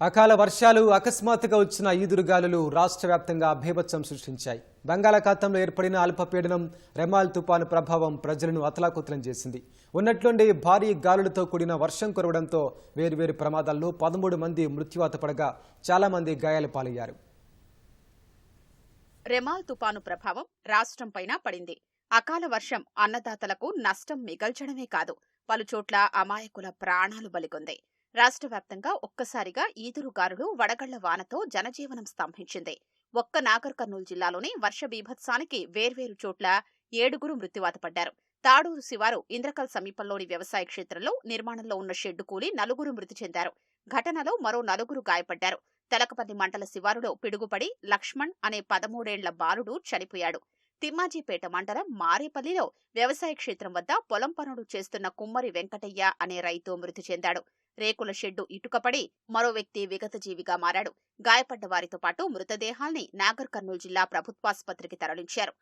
అకాల వర్షాలు అకస్మాత్తుగా వచ్చిన ఈదురుగాలులు రాష్ట్ర వ్యాప్తంగా అభేభత్సం సృష్టించాయి. బంగాళాఖాతంలో ఏర్పడిన అల్పపీడనం రెమాల్ తుపాను ప్రభావం ప్రజలను అతలాకుతలం చేసింది. ఉన్నట్లుండి భారీ గాలులతో కూడిన వర్షం కురవడంతో వేర్వేరు ప్రమాదాల్లో పదమూడు మంది మృత్యువాత పడగా చాలామంది గాయాల పాలయ్యారు. రెమాల్ తుపాను ప్రభావం రాష్ట్రంపైన పడింది. అకాల వర్షం అన్నదాతలకు నష్టం మిగల్చడమే కాదు పలుచోట్ల అమాయకుల ప్రాణాలు బలికొంది రాష్ట్ర వ్యాప్తంగా ఒక్కసారిగా ఈదురుగారులు వడగళ్ళ వానతో జనజీవనం స్తంభించింది. ఒక్క నాగర్ కర్నూలు జిల్లాలోని వర్ష బీభత్సానికి వేర్వేరు చోట్ల ఏడుగురు మృత్యువాత పడ్డారు. తాడూరు శివారు ఇంద్రకల్ సమీపంలోని వ్యవసాయ క్షేత్రంలో నిర్మాణంలో ఉన్న షెడ్డు కూలి నలుగురు మృతి చెందారు. ఘటనలో మరో నలుగురు గాయపడ్డారు. తెలకపల్లి మంటల శివారులో పిడుగుపడి లక్ష్మణ్ అనే పదమూడేళ్ళ బాలుడు చనిపోయాడు. తిమ్మాజీపేట మండలం మారేపల్లిలో వ్యవసాయ క్షేత్రం వద్ద పొలం పనులు చేస్తున్న కుమ్మరి వెంకటయ్య అనే రైతు మృతి చెందాడు. రేకుల షెడ్డు ఇటుకపడి మరో వ్యక్తి విగతజీవిగా మారాడు. గాయపడ్డ వారితో పాటు మృతదేహాల్ని నాగర్ కర్నూలు జిల్లా ప్రభుత్వాసుపత్రికి తరలించారు.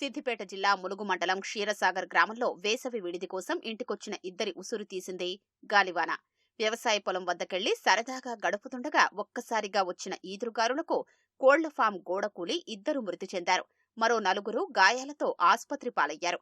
సిద్దిపేట జిల్లా ములుగు మండలం క్షీరసాగర్ గ్రామంలో వేసవి విడిది కోసం ఇంటికొచ్చిన ఇద్దరి ఉసురు తీసింది గాలివాన. వ్యవసాయ పొలం వద్దకెళ్ళి సరదాగా గడుపుతుండగా ఒక్కసారిగా వచ్చిన ఈదురుగారులకు కోళ్ళ ఫామ్ గోడ కూలి ఇద్దరు మృతి చెందారు. మరో నలుగురు గాయాలతో ఆసుపత్రి పాలయ్యారు.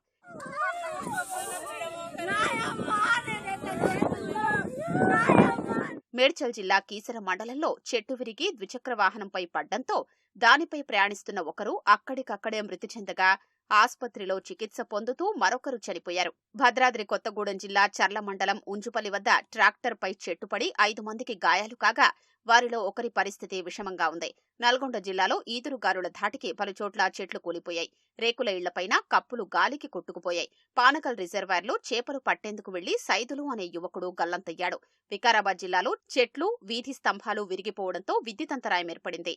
మేడ్చల్ జిల్లా కీసర మండలంలో చెట్టు విరిగి ద్విచక్ర వాహనంపై పడ్డంతో దానిపై ప్రయాణిస్తున్న ఒకరు అక్కడికక్కడే మృతి చెందగా ఆసుపత్రిలో చికిత్స పొందుతూ మరొకరు చనిపోయారు. భద్రాద్రి కొత్తగూడెం జిల్లా చర్ల మండలం ఉంజుపల్లి వద్ద ట్రాక్టర్పై చెట్టుపడి ఐదు మందికి గాయాలు కాగా వారిలో ఒకరి పరిస్థితి విషమంగా ఉంది. నల్గొండ జిల్లాలో ఈదురుగారుల ధాటికి పలుచోట్ల చెట్లు కూలిపోయాయి. రేకుల ఇళ్ళపైన కప్పులు గాలికి కొట్టుకుపోయాయి. పానకల్ రిజర్వాయర్లో చేపలు పట్టేందుకు వెళ్ళి సైదులు అనే యువకుడు గల్లంతయ్యాడు. వికారాబాద్ జిల్లాలో చెట్లు వీధి స్తంభాలు విరిగిపోవడంతో విద్యుత్ అంతరాయం ఏర్పడింది.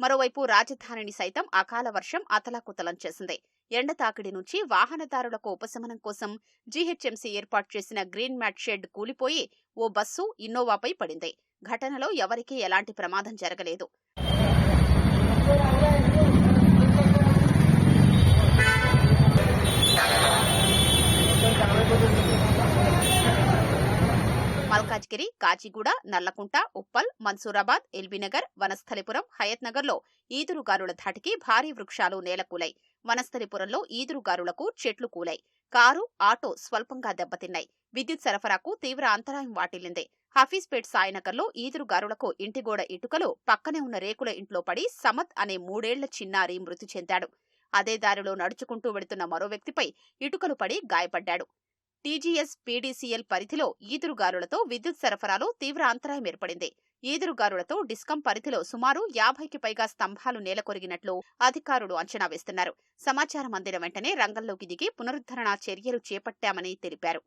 మరోవైపు రాజధానిని సైతం అకాల వర్షం అతలాకుతలం చేసింది. ఎండ తాకిడి నుంచి వాహనదారులకు ఉపశమనం కోసం జీహెచ్ఎంసీ ఏర్పాటు చేసిన గ్రీన్ మ్యాట్ షెడ్ కూలిపోయి ఓ బస్సు ఇన్నోవాపై పడింది. ఘటనలో ఎవరికీ ఎలాంటి ప్రమాదం జరగలేదు. మల్కాజ్గిరి కాచిగూడ నల్లకుంట ఉప్పల్ మన్సూరాబాద్ ఎల్బీనగర్ వనస్థలిపురం హయత్నగర్లో ఈదురుగారుల ధాటికి భారీ వృక్షాలు నేలకూలాయి. వనస్థలిపురంలో ఈదురుగారులకు చెట్లు కూలాయి. కారు ఆటో స్వల్పంగా దెబ్బతిన్నాయి. విద్యుత్ సరఫరాకు తీవ్ర అంతరాయం వాటిల్లింది. హఫీజ్పేట్ సాయినగర్లో ఈదురుగారులకు ఇంటిగోడ ఇటుకలు పక్కనే ఉన్న రేకుల ఇంట్లో పడి సమత్ అనే మూడేళ్ళ చిన్నారి మృతి చెందాడు. అదే దారిలో నడుచుకుంటూ వెడుతున్న మరో వ్యక్తిపై ఇటుకలు పడి గాయపడ్డాడు. టీజీఎస్ పీడీసీఎల్ పరిధిలో ఈదురుగారులతో విద్యుత్ సరఫరాలో తీవ్ర అంతరాయం ఏర్పడింది. ఈదురుగారులతో డిస్కం పరిధిలో సుమారు యాభైకి పైగా స్తంభాలు నేలకొరిగినట్లు అధికారులు అంచనా వేస్తున్నారు. సమాచారం అందిన వెంటనే రంగంలోకి దిగి పునరుద్ధరణ చర్యలు చేపట్టామని తెలిపారు.